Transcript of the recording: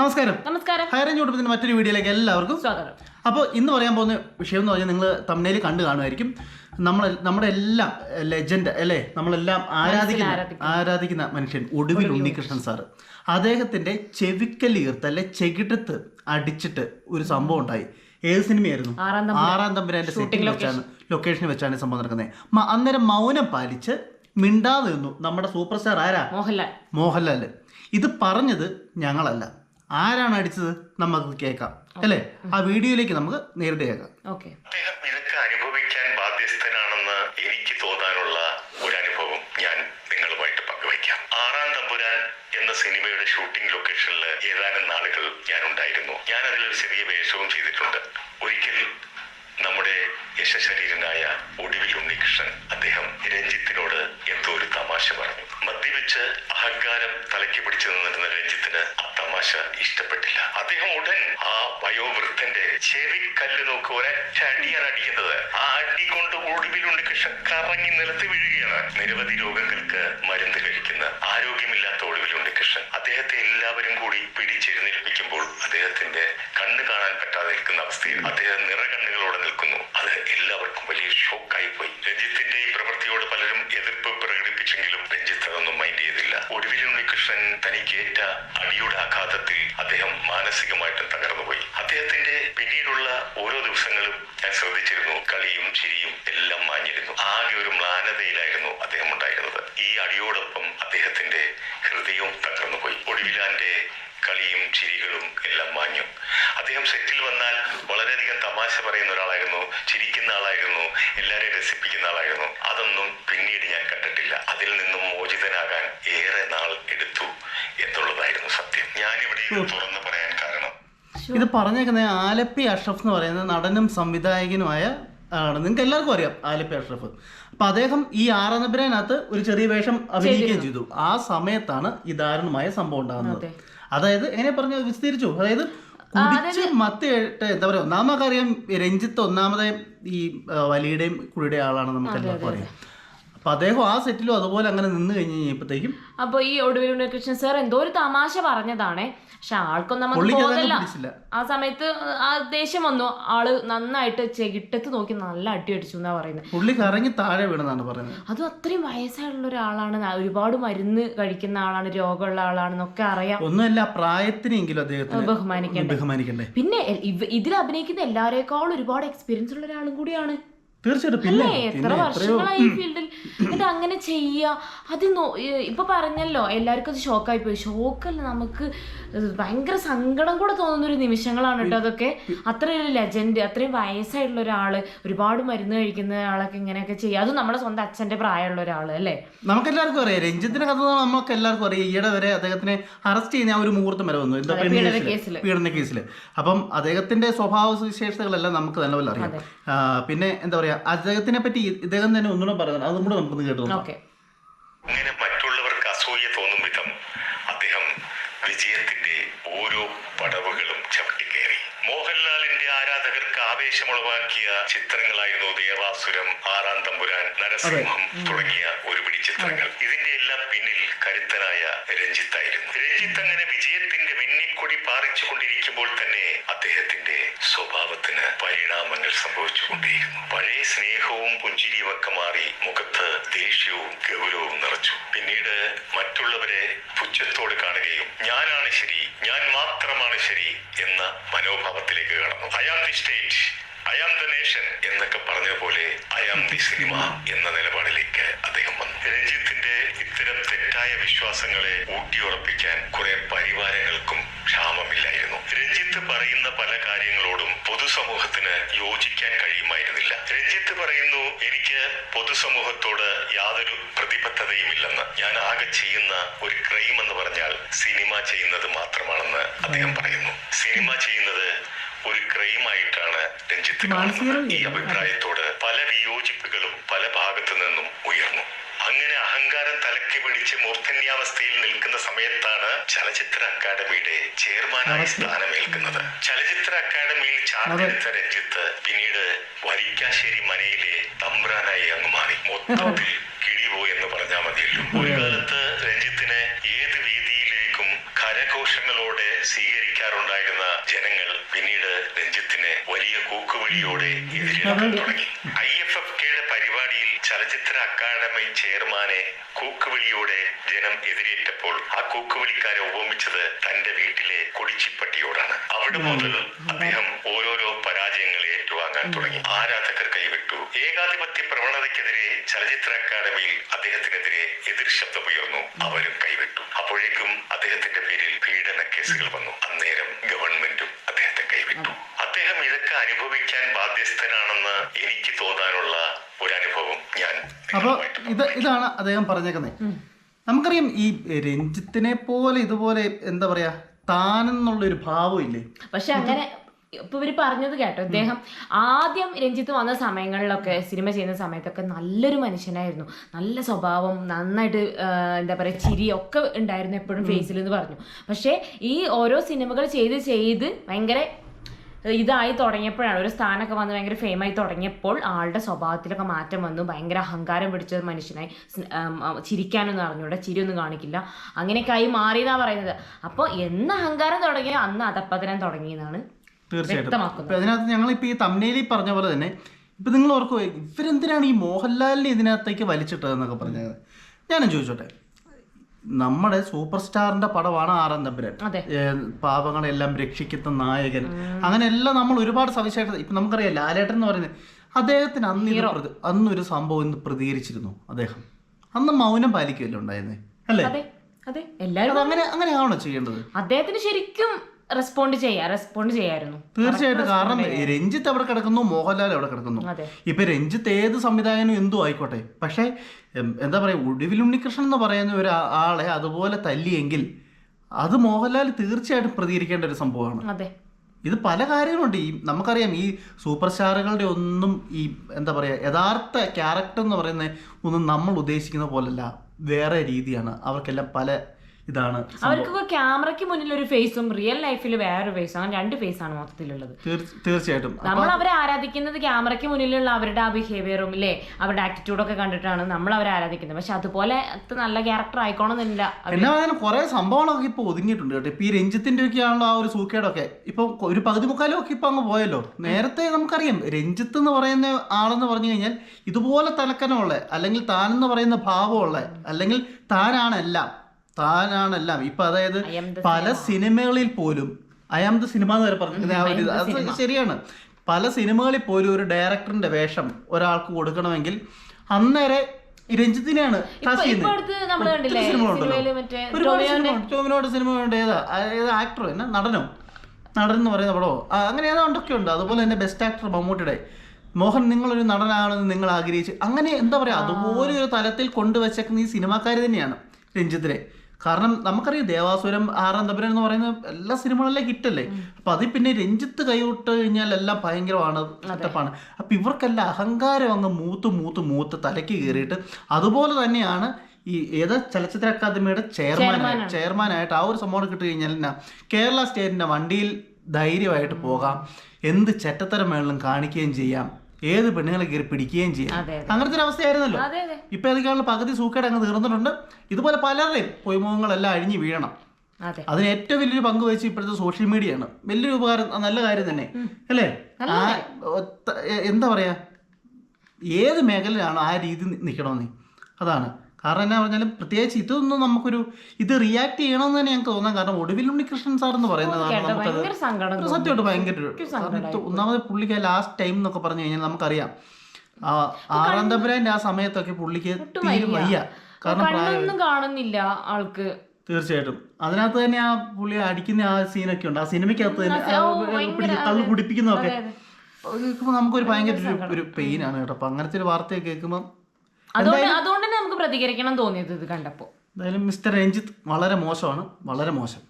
നമസ്കാരം. നമസ്കാരം. Higher range കുടുംബത്തിന്റെ മറ്റൊരു വീഡിയോയിലേക്ക് എല്ലാവർക്കും സ്വാഗതം. അപ്പോൾ ഇന്ന് പറയാൻ പോകുന്ന വിഷയം എന്ന് പറഞ്ഞാൽ നിങ്ങൾ തമിഴിൽ കണ്ടു കാണുമായിരിക്കും. നമ്മൾ നമ്മുടെ എല്ലാം ലെജൻഡ് അല്ലേ? നമ്മളെല്ലാം ആരാധിക്കുന്ന ആരാധിക്കുന്ന. മനുഷ്യൻ ഒടുവിൽ ഉണ്ണികൃഷ്ണൻ സാറ് അദ്ദേഹത്തിന്റെ ചെവിക്കലീർത്ത് അല്ലെ ചെകിടത്ത് അടിച്ചിട്ട് ഒരു സംഭവം ഉണ്ടായി. ഏത് സിനിമയായിരുന്നു? ആറാം ആറാം തമ്പുരാന്റെ സെറ്റിംഗ് വെച്ചാണ് ലൊക്കേഷനിൽ വെച്ചാണ് സംഭവം നടക്കുന്നത്. അന്നേരം മൗനം പാലിച്ച് മിണ്ടാതെ നിന്നു നമ്മുടെ സൂപ്പർ സ്റ്റാർ ആരാ? മോഹൻലാൽ. മോഹൻലാൽ. ഇത് പറഞ്ഞത് ഞങ്ങളല്ല. ആരാണ് അടിച്ചത്? നമുക്ക് കേൾക്കാം. അല്ലേ? ആ വീഡിയോയിലേക്ക് നമുക്ക് നേരിട്ട് കേൾക്കാം. ഓക്കെ. അനുഭവിക്കാൻ ബാധ്യസ്ഥനാണെന്ന് എനിക്ക് തോന്നാനുള്ള ഒരു അനുഭവം ഞാൻ നിങ്ങളുമായിട്ട് പങ്കുവയ്ക്കാം. ആറാം തമ്പുരാൻ എന്ന സിനിമയുടെ ഷൂട്ടിംഗ് ലൊക്കേഷനിൽ ഏതാനും നാളുകൾ ഞാൻ ഉണ്ടായിരുന്നു ഞാൻ അതിലൊരു ചെറിയ വേഷവും ചെയ്തിട്ടുണ്ട്. ഒരിക്കൽ നമ്മുടെ യശശരീരനായ ഒടുവിൽ ഉണ്ണികൃഷ്ണൻ അദ്ദേഹം രഞ്ജിത്തിനോട് എന്തോ ഒരു തമാശ പറഞ്ഞു. മദ്യപിച്ച് അഹങ്കാരം തലയ്ക്ക് പിടിച്ചു നിന്നിരുന്ന രഞ്ജിത്തിന് ആ തമാശ ഇഷ്ടപ്പെട്ടില്ല. അദ്ദേഹം ഉടൻ ആ വയോവൃദ്ധന്റെ ചെവി കല്ല് നോക്കി ഒരൊറ്റ അടിയാണ് അടിക്കുന്നത്. ആ അടി കൊണ്ട് ഒടുവിൽ ഉണ്ണികൃഷ്ണൻ കറങ്ങി നിലത്ത് വീഴുകയാണ്. നിരവധി രോഗങ്ങൾക്ക് മരുന്ന് കഴിക്കുന്ന ആരോഗ്യമില്ലാത്ത ഒടുവിൽ അദ്ദേഹത്തെ എല്ലാവരും കൂടി പിടിച്ചെഴുന്നേൽപ്പിക്കുമ്പോൾ അദ്ദേഹത്തിന്റെ കണ്ണ് കാണാൻ പറ്റാതെ നിൽക്കുന്ന അവസ്ഥയിൽ അദ്ദേഹം നിറകണ്ണുകളോടെ നിൽക്കുന്നു. അത് എല്ലാവർക്കും വലിയ ഷോക്കായി പോയി. രഞ്ജിത്തിന്റെ ഈ പ്രവൃത്തിയോട് പലരും എതിർപ്പ് പ്രകടിപ്പിച്ചെങ്കിലും രഞ്ജിത്ത് അതൊന്നും മൈൻഡ് ചെയ്തില്ല. ഒടുവിൽ ഉണ്ണികൃഷ്ണൻ തനിക്കേറ്റ അടിയുടെ ആഘാതത്തിൽ അദ്ദേഹം മാനസികമായിട്ടും തകർന്നുപോയി. അദ്ദേഹത്തിന്റെ പിന്നീടുള്ള ഓരോ ദിവസങ്ങളും ഞാൻ ശ്രദ്ധിച്ചിരുന്നു. കളിയും ചിരിയും എല്ലാം മാഞ്ഞിരുന്നു. ആകെ ഒരു മ്ലാനതയിലായിരുന്നു അദ്ദേഹം ഉണ്ടായിരുന്നത്. ഈ അടിയോടൊപ്പം അദ്ദേഹത്തിന്റെ ഹൃദയവും തകർന്നുപോയി ഒടുവിലാന്റെ കളിയും ചിരികളും എല്ലാം മാഞ്ഞു. അദ്ദേഹം സെറ്റിൽ വന്നാൽ വളരെയധികം തമാശ പറയുന്ന ഒരാളായിരുന്നു. ചിരിക്കുന്ന ആളായിരുന്നു. എല്ലാവരെയും രസിപ്പിക്കുന്ന ആളായിരുന്നു. അതൊന്നും പിന്നീട് ഞാൻ കണ്ടിട്ടില്ല. അതിൽ നിന്നും മോചിതനാകാൻ ഏറെ നാൾ എടുത്തു എന്നുള്ളതായിരുന്നു സത്യം. ഞാനിവിടെ തുറന്നു പറയാൻ കാരണം. ഇത് പറഞ്ഞേക്കുന്നത് ആലപ്പി അഷ്റഫ് എന്ന് പറയുന്ന നടനും സംവിധായകനുമായ ആണ്. നിങ്ങൾക്ക് എല്ലാവർക്കും അറിയാം ആലപ്പി അഷ്റഫ്. അപ്പൊ അദ്ദേഹം ഈ ആറാനബിനകത്ത് ഒരു ചെറിയ വേഷം അഭിനയിക്കുകയും ചെയ്തു. ആ സമയത്താണ് ഈ ദാരുണമായ സംഭവം ഉണ്ടാകുന്നത്. അതായത് എങ്ങനെ പറഞ്ഞു വിസ്തീരിച്ചു? അതായത് കുടിച്ച് മത്തിയിട്ട് എന്താ പറയുക ഒന്നാമതൊക്കെ അറിയാം രഞ്ജിത്ത് ഒന്നാമതെ ഈ വലിയുടെയും കുടിയുടെ ആളാണ് നമുക്ക് എല്ലാവർക്കും അറിയാം. അപ്പൊ അദ്ദേഹം ആ സെറ്റിലും അതുപോലെ അങ്ങനെ നിന്ന് കഴിഞ്ഞ് കഴിഞ്ഞപ്പോഴത്തേക്കും അപ്പൊ ഈ ഒടുവിൽ ഉണ്ണികൃഷ്ണൻ സാർ എന്തോ ഒരു തമാശ പറഞ്ഞതാണേ. പക്ഷെ ആൾക്കൊന്നും നമുക്ക് പുള്ളിക്ക് പിടിച്ചില്ല. ആ സമയത്ത് ആ ദേഷ്യം വന്നു. ആൾ നന്നായിട്ട് ചെകിട്ടത്ത് നോക്കി നല്ല അടി അടിച്ചു എന്നാ പറയുന്നത് പുള്ളി കറങ്ങി താഴെ വീണെന്നാണ് പറയുന്നത്. അതും അത്രയും വയസ്സായിട്ടുള്ള ഒരാളാണ്. ന- ഒരുപാട് മരുന്ന് കഴിക്കുന്ന ആളാണ് രോഗമുള്ള ആളാണെന്നൊക്കെ അറിയാം. ഒന്നുമല്ല പ്രായത്തിനെങ്കിലും അദ്ദേഹത്തിന് ബഹുമാനിക്കണ്ടേ. ബഹുമാനിക്കണ്ടേ. പിന്നെ എ- ഇവ- ഇതിൽ അഭിനയിക്കുന്ന എല്ലാരേക്കാളും ഒരുപാട് എക്സ്പീരിയൻസ് ഉള്ള ഒരാളും കൂടിയാണ്. തീർച്ചയായിട്ടും. പിന്നെ എത്ര വർഷങ്ങളായി ഈ ഫീൽഡിൽ അങ്ങനെ ചെയ്യാ? അത് ഇപ്പൊ പറഞ്ഞല്ലോ എല്ലാവർക്കും അത് ഷോക്കായി പോയി. ഷോക്കല്ല നമുക്ക് ഭയങ്കര സങ്കടം കൂടെ തോന്നുന്ന ഒരു നിമിഷങ്ങളാണ് കേട്ടോ അതൊക്കെ. അത്രയും ഒരു ലെജൻഡ് അത്രയും വയസ്സായിട്ടുള്ള ഒരാൾ ഒരുപാട് മരുന്ന് കഴിക്കുന്ന ഒരാളൊക്കെ ഇങ്ങനെയൊക്കെ ചെയ്യുക അത് നമ്മുടെ സ്വന്തം അച്ഛന്റെ പ്രായമുള്ള ഒരാൾ അല്ലേ? നമുക്ക് എല്ലാവർക്കും അറിയാം. രഞ്ജിത്തിന്റെ കഥ നമുക്ക് എല്ലാവർക്കും അറിയാം. ഈയിടെ വരെ അദ്ദേഹത്തിനെ അറസ്റ്റ് ചെയ്യുന്ന ആ ഒരു മുഹൂർത്തം വരെ വന്നു. പീഡന കേസിൽ അപ്പം അദ്ദേഹത്തിന്റെ സ്വഭാവ സവിശേഷതകളെല്ലാം നമുക്ക് നല്ലപോലെ അറിയാം. പിന്നെ എന്താ പറയാ അദ്ദേഹത്തിനെ പറ്റി ഇദ്ദേഹം തന്നെ ഒന്നുകൂടെ പറയുന്നത് അതും കൂടെ നമുക്കൊന്ന് കേട്ടു നോക്കാം. ഓക്കെ അങ്ങനെ മറ്റുള്ളവർക്ക് അസൂയ തോന്നും വിധം അദ്ദേഹം വിജയത്തിന്റെ ഓരോ പടവുകളും ചവിട്ടിക്കയറി മോഹൻലാലിന്റെ ആരാധകർക്ക് ആവേശമുളവാക്കിയ ചിത്രങ്ങളായിരുന്നു ദേവാസുരം ആറാം തമ്പുരാൻ നരസിംഹം തുടങ്ങിയ ഒരുപിടി ചിത്രങ്ങൾ. ഇതിന്റെ എല്ലാം പിന്നിൽ കരുത്തനായ രഞ്ജിത്തായിരുന്നു രഞ്ജിത്ത് അങ്ങനെ വിജയത്തിന്റെ വെന്നിക്കൊടി പാറിച്ചു കൊണ്ടിരിക്കുമ്പോൾ തന്നെ അദ്ദേഹത്തിന്റെ സ്വഭാവത്തിന് പരിണാമങ്ങൾ സംഭവിച്ചുകൊണ്ടേയിരുന്നു. പഴയ സ്നേഹവും പുഞ്ചിരിയും ഒക്കെ മാറി മുഖത്ത് ദേഷ്യവും ഗൗരവവും നിറച്ചു. പിന്നീട് മറ്റുള്ളവരെ പുച്ഛത്തോട് കാണുകയും ഞാനാണ് ശരി ഞാൻ മാത്രമാണ് ശരി എന്ന മനോഭാവത്തിലേക്ക് കടന്നു. അയാൾ the state I am the nation എന്നൊക്കെ പറഞ്ഞ പോലെ ഐ ആം ദി സിനിമ എന്ന നിലപാടിലേക്ക് അദ്ദേഹം വന്നു. രഞ്ജിത്തിന്റെ ഇത്തരം തെറ്റായ വിശ്വാസങ്ങളെ ഊട്ടിയുറപ്പിക്കാൻ കുറെ പരിവാരങ്ങൾക്കും ക്ഷാമമില്ലായിരുന്നു. രഞ്ജിത്ത് പറയുന്ന പല കാര്യങ്ങളോടും പൊതുസമൂഹത്തിന് യോജിക്കാൻ കഴിയുമായിരുന്നില്ല. രഞ്ജിത്ത് പറയുന്നു എനിക്ക് പൊതുസമൂഹത്തോട് യാതൊരു പ്രതിബദ്ധതയുമില്ലെന്ന്. ഞാൻ ആകെ ചെയ്യുന്ന ഒരു ക്രൈം എന്ന് പറഞ്ഞാൽ സിനിമ ചെയ്യുന്നത് മാത്രമാണെന്ന് അദ്ദേഹം പറയുന്നു. സിനിമ ചെയ്യുന്നത് ഒരു ക്രൈമായിട്ടാണ് രഞ്ജിത്ത് കാണുന്നത്. ഈ അഭിപ്രായത്തോട് പല വിയോജിപ്പുകളും പല ഭാഗത്തു നിന്നും ഉയർന്നു. അങ്ങനെ അഹങ്കാരം തലക്കി പിടിച്ച് മൂർധന്യാവസ്ഥയിൽ നിൽക്കുന്ന സമയത്താണ് ചലച്ചിത്ര അക്കാദമിയുടെ ചെയർമാനായി സ്ഥാനമേൽക്കുന്നത്. ചലച്ചിത്ര അക്കാദമിയിൽ ചാർജെടുത്ത രഞ്ജിത്ത് പിന്നീട് വരിക്കാശ്ശേരി മനയിലെ തമ്പ്രാനായി അങ്ങ് മാറി. മൊത്തത്തിൽ കിഴിവോ എന്ന് പറഞ്ഞാൽ മതിയല്ലോ. ഒരു കാലത്ത് രഞ്ജിത്തിന് ഏത് വേദിയിലേക്കും കരഘോഷങ്ങളോടെ സ്വീകരിക്കാറുണ്ടായിരുന്ന ജനങ്ങൾ പിന്നീട് രഞ്ജിത്തിന് വലിയ കൂക്കുവിളിയോടെ എതിരിടാൻ തുടങ്ങി. ഐ എഫ് എഫ് കെയുടെ പരിപാടിയിൽ ചലച്ചിത്ര അക്കാദമി ചെയർമാനെ കൂക്കുവിളിയോടെ ജനം എതിരേറ്റപ്പോൾ ആ കൂക്കുവിളിക്കാരെ ഉപമിച്ചത് തന്റെ വീട്ടിലെ കുടിച്ചിപ്പട്ടിയോടാണ്. അവിടെ മുതൽ അദ്ദേഹം ഓരോരോ പരാജയങ്ങൾ ഏറ്റുവാങ്ങാൻ തുടങ്ങി. ആരാധകർ ഏകാധിപത്യ പ്രവണതയ്ക്കെതിരെ ചലച്ചിത്ര അക്കാദമിയിൽ അദ്ദേഹത്തിനെതിരെ എതിർ ശബ്ദമുയർന്നു. അവരും കൈവിട്ടു. അപ്പോഴേക്കും അദ്ദേഹത്തിന്റെ പേരിൽ പീഡന കേസുകൾ വന്നു. അന്നേരം ഗവൺമെന്റും അദ്ദേഹത്തെ കൈവിട്ടു. അദ്ദേഹം ഇതൊക്കെ അനുഭവിക്കാൻ ബാധ്യസ്ഥനാണെന്ന് എനിക്ക് തോന്നാനുള്ള ഒരു അനുഭവം ഞാൻ അപ്പോൾ ഇത് ഇതാണ് അദ്ദേഹം പറഞ്ഞേക്കുന്നത് നമുക്കറിയാം ഈ രഞ്ജിത്തിനെ പോലെ ഇതുപോലെ എന്താ പറയാ താനെന്നുള്ളൊരു ഭാവം ഇല്ലേ പക്ഷെ അങ്ങനെ ഇപ്പൊ ഇവർ പറഞ്ഞത് കേട്ടോ ഇദ്ദേഹം ആദ്യം രഞ്ജിത്ത് വന്ന സമയങ്ങളിലൊക്കെ സിനിമ ചെയ്യുന്ന സമയത്തൊക്കെ നല്ലൊരു മനുഷ്യനായിരുന്നു. നല്ല സ്വഭാവം നന്നായിട്ട് എന്താ പറയുക ചിരി ഒക്കെ ഉണ്ടായിരുന്നു എപ്പോഴും ഫേസിൽ എന്ന് പറഞ്ഞു. പക്ഷേ ഈ ഓരോ സിനിമകൾ ചെയ്ത് ചെയ്ത് ഭയങ്കര ഇതായി തുടങ്ങിയപ്പോഴാണ് ഒരു സ്ഥാനമൊക്കെ വന്ന് ഭയങ്കര ഫെയിം ആയി തുടങ്ങിയപ്പോൾ ആളുടെ സ്വഭാവത്തിലൊക്കെ മാറ്റം വന്നു. ഭയങ്കര അഹങ്കാരം പിടിച്ച മനുഷ്യനായി ചിരിക്കാനൊന്നും അറിഞ്ഞൂടെ ചിരിയൊന്നും കാണിക്കില്ല. അങ്ങനെയൊക്കെ ആയി മാറിയെന്നാണ് പറയുന്നത്. അപ്പോൾ എന്ന് അഹങ്കാരം തുടങ്ങിയ അന്ന് അതപ്പതനം തുടങ്ങിയെന്നാണ് തീർച്ചയായിട്ടും. ഞങ്ങൾ ഇപ്പൊ അതിനകത്ത് ഈ തമ്നേലി പറഞ്ഞ പോലെ തന്നെ ഇപ്പൊ നിങ്ങൾ ഓർക്കുക ഇവരെന്തിനാണ് ഈ മോഹൻലാലിനെ ഇതിനകത്തേക്ക് വലിച്ചിട്ടതെന്നൊക്കെ പറഞ്ഞത്? ഞാനും ചോദിച്ചോട്ടെ. നമ്മുടെ സൂപ്പർ സ്റ്റാറിന്റെ പടമാണ് ആറാം തമ്പുരാൻ. അതെ. ഏ, പാവങ്ങളെല്ലാം രക്ഷിക്കുന്ന നായകൻ. അങ്ങനെ എല്ലാം നമ്മൾ ഒരുപാട് സവിശേഷത ഇപ്പൊ നമുക്കറിയാം ലാലേട്ടൻ എന്ന് പറയുന്നത് അദ്ദേഹത്തിന് അന്ന് അന്നൊരു സംഭവം ഇന്ന് പ്രതികരിച്ചിരുന്നു അദ്ദേഹം. അന്ന് മൗനം പാലിക്കുകയല്ലേ ഉണ്ടായിരുന്നേ? അല്ലേ? അങ്ങനെ അങ്ങനെയാണോ ചെയ്യേണ്ടത്? അദ്ദേഹത്തിന് ശരിക്കും റെസ്പോണ്ട് ചെയ്യാ റെസ്പോണ്ട് ചെയ്യായിരുന്നു. തീർച്ചയായിട്ടും കാരണം രഞ്ജിത്ത് അവിടെ കിടക്കുന്നു മോഹൻലാൽ അവിടെ കിടക്കുന്നു. ഇപ്പൊ രഞ്ജിത്ത് ഏത് സംവിധായകനും എന്തു ആയിക്കോട്ടെ. പക്ഷേ എന്താ പറയുക ഒടുവിൽ ഉണ്ണികൃഷ്ണൻ എന്ന് പറയുന്ന ഒരു ആളെ അതുപോലെ തല്ലിയെങ്കിൽ അത് മോഹൻലാൽ തീർച്ചയായിട്ടും പ്രതികരിക്കേണ്ട ഒരു സംഭവമാണ്. അതെ. ഇത് പല കാര്യങ്ങളുണ്ട്. ഈ നമുക്കറിയാം ഈ സൂപ്പർ സ്റ്റാറുകളുടെ ഒന്നും ഈ എന്താ പറയുക യഥാർത്ഥ ക്യാരക്ടർ എന്ന് പറയുന്ന ഒന്നും നമ്മൾ ഉദ്ദേശിക്കുന്ന പോലല്ല. വേറെ രീതിയാണ്. അവർക്കെല്ലാം പല ഇതാണ് അവർക്ക് അവർക്കൊക്കെ ക്യാമറയ്ക്ക് മുന്നിൽ ഒരു ഫേസും റിയൽ ലൈഫിൽ വേറൊരു ഫേസും അങ്ങനെ രണ്ട് ഫേസ് ആണ് മൊത്തത്തിലുള്ളത്. തീർച്ചയായിട്ടും. നമ്മൾ അവരെ ആരാധിക്കുന്നത് ക്യാമറയ്ക്ക് മുന്നിലുള്ള അവരുടെ ആ ബിഹേവിയറും ഇല്ലേ അവരുടെ ആറ്റിറ്റ്യൂഡൊക്കെ കണ്ടിട്ടാണ് നമ്മൾ അവരെ ആരാധിക്കുന്നത്. പക്ഷെ അതുപോലെ അത് നല്ല ക്യാരക്ടർ ആയിക്കോണമെന്നില്ല എന്നാൽ എന്നാ കുറെ സംഭവങ്ങളൊക്കെ ഇപ്പൊ ഒതുങ്ങിയിട്ടുണ്ട് കേട്ടോ. ഇപ്പൊ ഈ രഞ്ജിത്തിന്റെ ഒക്കെ ആണല്ലോ ആ ഒരു സൂക്കേടൊക്കെ ഇപ്പൊ ഒരു പകുതി മുക്കാലും ഒക്കെ ഇപ്പൊ അങ്ങ് പോയല്ലോ. നേരത്തെ നമുക്കറിയാം രഞ്ജിത്ത് എന്ന് പറയുന്ന ആളെന്ന് പറഞ്ഞു കഴിഞ്ഞാൽ ഇതുപോലെ തലക്കനമുള്ള അല്ലെങ്കിൽ താനെന്ന് പറയുന്ന ഭാവമുള്ള അല്ലെങ്കിൽ താനാണെല്ലാം താനാണെല്ലാം. ഇപ്പൊ അതായത് പല സിനിമകളിൽ പോലും ഐ ആം ദ സിനിമ എന്ന് വരെ ആ ഒരു അത് ശരിയാണ്. പല സിനിമകളിൽ പോലും ഒരു ഡയറക്ടറിന്റെ വേഷം ഒരാൾക്ക് കൊടുക്കണമെങ്കിൽ അന്നേരെ രഞ്ജിത്തിനെയാണ് ടോമിനോട് സിനിമ ഉണ്ട് ഏതാ? ആ, ആക്ടറോ എന്നാ നടനോ. നടൻ എന്ന് പറയുന്ന പടമോ? അങ്ങനെ അങ്ങനെ ഏതാണ്ടൊക്കെ ഉണ്ട് അതുപോലെ തന്നെ ബെസ്റ്റ് ആക്ടർ മമ്മൂട്ടിയുടെ. മോഹൻ നിങ്ങളൊരു നടനാണെന്ന് നിങ്ങൾ ആഗ്രഹിച്ച് അങ്ങനെ എന്താ പറയാ? അതുപോലെ ഒരു തലത്തിൽ കൊണ്ടുവച്ചേക്കുന്ന ഈ സിനിമാക്കാർ തന്നെയാണ് രഞ്ജിത്തിനെ. കാരണം നമുക്കറിയാം ദേവാസുരം ആറാം തമ്പുരൻ എന്ന് പറയുന്ന എല്ലാ സിനിമകളിലെ ഹിറ്റല്ലേ? അപ്പൊ അതിൽ പിന്നെ രഞ്ജിത്ത് കൈവിട്ട് കഴിഞ്ഞാൽ എല്ലാം ഭയങ്കരമാണ് സെറ്റപ്പാണ് അപ്പൊ ഇവർക്കെല്ലാം അഹങ്കാരം അങ്ങ് മൂത്ത് മൂത്ത് മൂത്ത് തലയ്ക്ക് കയറിയിട്ട് അതുപോലെ തന്നെയാണ് ഈ ഏത് ചലച്ചിത്ര അക്കാദമിയുടെ ചെയർമാൻ ചെയർമാനായിട്ട് ആ ഒരു സംഭവം കിട്ടി കഴിഞ്ഞാൽ എന്നാ കേരള സ്റ്റേറ്റിന്റെ വണ്ടിയിൽ ധൈര്യമായിട്ട് പോകാം. എന്ത് ചെറ്റത്തരം വേണമെങ്കിലും കാണിക്കുകയും ചെയ്യാം. ഏത് പെണ്ണുങ്ങളെ കയറി പിടിക്കുകയും ചെയ്യാം. അങ്ങനത്തെ ഒരു അവസ്ഥയായിരുന്നല്ലോ. ഇപ്പൊ ഏതൊക്കെയുള്ള പകുതി സൂക്കേട് അങ്ങ് തീർന്നിട്ടുണ്ട്. ഇതുപോലെ പലരുടെയും പൊയ്മുഖങ്ങളെല്ലാം അഴിഞ്ഞു വീഴണം. അതെ. അതിന് ഏറ്റവും വലിയൊരു പങ്ക് വഹിച്ച് ഇപ്പോഴത്തെ സോഷ്യൽ മീഡിയയാണ് വലിയൊരു ഉപകാരം നല്ല കാര്യം തന്നെ. അല്ലേ? എന്താ പറയാ? ഏത് മേഖലയിലാണോ ആ രീതി നിൽക്കണമെന്നേ അതാണ്. കാരണം എന്നാ പറഞ്ഞാലും പ്രത്യേകിച്ച് ഇതൊന്നും നമുക്കൊരു ഇത് റിയാക്ട് ചെയ്യണമെന്ന് തന്നെ ഞങ്ങൾക്ക് തോന്നാം കാരണം ഒടുവിൽ ഉണ്ണികൃഷ്ണൻ സാർ എന്ന് പറയുന്നതാണ് നമുക്കത്. സത്യമായിട്ട് ഭയങ്കര ഒന്നാമത് പുള്ളിക്ക് ലാസ്റ്റ് ടൈം എന്നൊക്കെ പറഞ്ഞു കഴിഞ്ഞാൽ നമുക്കറിയാം. ആറാം തമ്പുരാന്റെ ആ സമയത്തൊക്കെ പുള്ളിക്ക് തീരും വയ്യ. കാരണം കാണുന്നില്ല ആൾക്ക്. തീർച്ചയായിട്ടും. അതിനകത്ത് തന്നെ ആ പുള്ളി അടിക്കുന്ന ആ സീനൊക്കെ ഉണ്ട്. ആ സിനിമയ്ക്കകത്ത് തന്നെ തള്ളു കുടിപ്പിക്കുന്നതൊക്കെ നമുക്കൊരു ഭയങ്കര ഒരു- ആണ് കേട്ടോ. അപ്പൊ അങ്ങനത്തെ ഒരു വാർത്തയൊക്കെ കേൾക്കുമ്പോൾ അതുകൊണ്ട് തന്നെ നമുക്ക് പ്രതികരിക്കണം തോന്നിയത് ഇത് കണ്ടപ്പോ. എന്തായാലും മിസ്റ്റർ രഞ്ജിത്ത് വളരെ മോശമാണ് വളരെ മോശം.